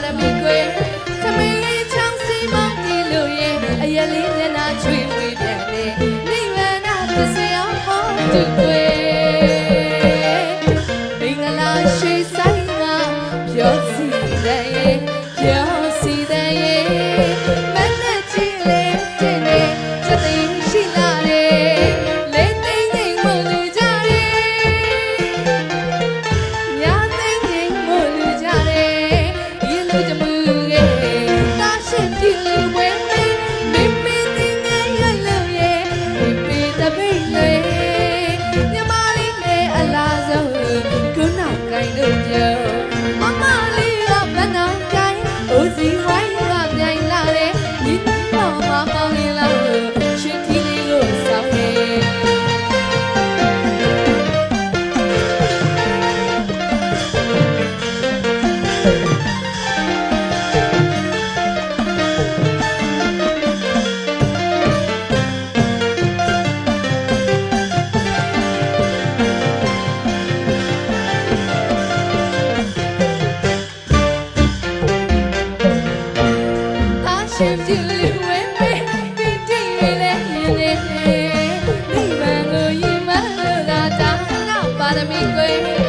မလို့သာဒါနာပါရမီကွယ်သမီးလေးချောင်းစီမောင်းဒီလိုရဲ့အယလေးမျက်နှာချွေဝေးပြန်လေနိဗ္ဗာန်သစ္စာဟောသူကွယ်မင်္ဂလာရှိဆိုင်ကပြောစီတဲ့ 归